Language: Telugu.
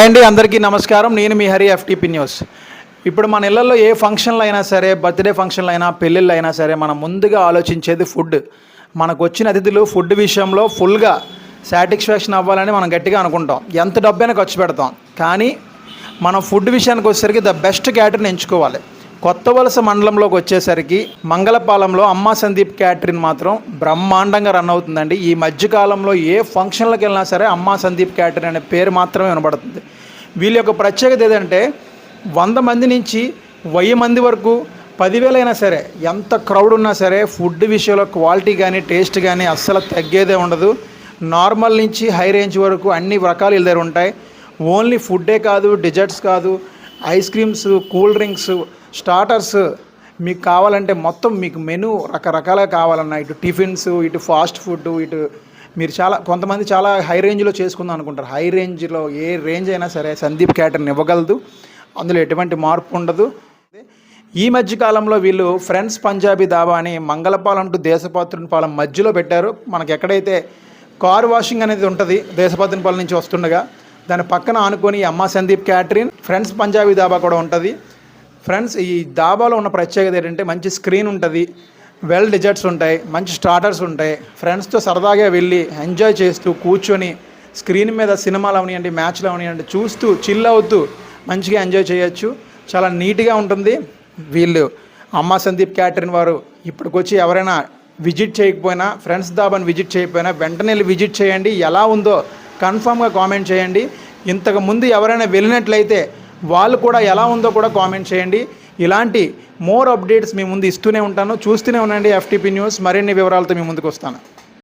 అండి అందరికీ నమస్కారం. నేను మీ హరి ఎఫ్టీపీ న్యూస్. ఇప్పుడు మన ఇళ్ళలో ఏ ఫంక్షన్లు అయినా సరే బర్త్డే ఫంక్షన్లు అయినా పెళ్ళిళ్ళు అయినా సరే మనం ముందుగా ఆలోచించేది ఫుడ్. మనకు వచ్చిన అతిథులు ఫుడ్ విషయంలో ఫుల్గా సాటిస్ఫాక్షన్ అవ్వాలని మనం గట్టిగా అనుకుంటాం. ఎంత డబ్బైనా ఖర్చు పెడతాం. కానీ మనం ఫుడ్ విషయానికి వచ్చేసరికి ద బెస్ట్ క్యాటర్ని ఎంచుకోవాలి. కొత్త వలస మండలంలోకి వచ్చేసరికి మంగళపాలెంలో అమ్మా సందీప్ క్యాటరింగ్ మాత్రం బ్రహ్మాండంగా రన్ అవుతుందండి. ఈ మధ్యకాలంలో ఏ ఫంక్షన్లకు వెళ్ళినా సరే అమ్మా సందీప్ క్యాటరింగ్ అనే పేరు మాత్రమే వినబడుతుంది. వీళ్ళ యొక్క ప్రత్యేకత ఏదంటే వంద మంది నుంచి వెయ్యి మంది వరకు పదివేలైనా సరే ఎంత క్రౌడ్ ఉన్నా సరే ఫుడ్ విషయంలో క్వాలిటీ కానీ టేస్ట్ కానీ అస్సలు తగ్గేదే ఉండదు. నార్మల్ నుంచి హై రేంజ్ వరకు అన్ని రకాలు వీళ్ళ దగ్గర ఉంటాయి. ఓన్లీ ఫుడ్డే కాదు డిజర్ట్స్ కాదు ice creams cool drinks starters మీకు కావాలంటే మొత్తం మీకు మెనూ రకరకాలుగా కావాలన్నా ఇటు టిఫిన్స్ ఇటు ఫాస్ట్ ఫుడ్ ఇటు మీరు చాలా కొంతమంది చాలా హై రేంజ్లో చేసుకుందాం అనుకుంటారు. హై రేంజ్లో ఏ రేంజ్ అయినా సరే సందీప్ క్యాటర్ని ఇవ్వగలదు. అందులో ఎటువంటి మార్పు ఉండదు. ఈ మధ్య కాలంలో వీళ్ళు ఫ్రెండ్స్ పంజాబీ దాబా అని మంగళపాలెం టు దేశపాత్రునిపాలెం మధ్యలో పెట్టారు. మనకి ఎక్కడైతే కార్ వాషింగ్ అనేది ఉంటుంది దేశపాత్రునిపాలెం నుంచి వస్తుండగా దాని పక్కన ఆనుకొని అమ్మ సందీప్ క్యాటరిన్ ఫ్రెండ్స్ పంజాబీ దాబా కూడా ఉంటుంది. ఫ్రెండ్స్ ఈ దాబాలో ఉన్న ప్రత్యేకత ఏంటంటే మంచి స్క్రీన్ ఉంటుంది వెల్ డిజర్ట్స్ ఉంటాయి మంచి స్టార్టర్స్ ఉంటాయి. ఫ్రెండ్స్తో సరదాగా వెళ్ళి ఎంజాయ్ చేస్తూ కూర్చొని స్క్రీన్ మీద సినిమాలు అవనివ్వండి మ్యాచ్లు అవనివ్వండి చూస్తూ చిల్ అవుతూ మంచిగా ఎంజాయ్ చేయొచ్చు. చాలా నీట్గా ఉంటుంది. వీళ్ళు అమ్మ సందీప్ క్యాటరిన్ వారు ఇప్పటికొచ్చి ఎవరైనా విజిట్ చేయకపోయినా ఫ్రెండ్స్ దాబాని విజిట్ చేయకపోయినా వెంటనే వెళ్ళి విజిట్ చేయండి. ఎలా ఉందో కన్ఫామ్గా కామెంట్ చేయండి. ఇంతకు ముందు ఎవరైనా వెళ్ళినట్లయితే వాళ్ళు కూడా ఎలా ఉందో కూడా కామెంట్ చేయండి. ఇలాంటి మోర్ అప్డేట్స్ మీ ముందు ఇస్తూనే ఉంటాను. చూస్తూనే ఉండండి ఎఫ్టీపీ న్యూస్ మరిన్ని వివరాలతో మీ ముందుకు వస్తాను.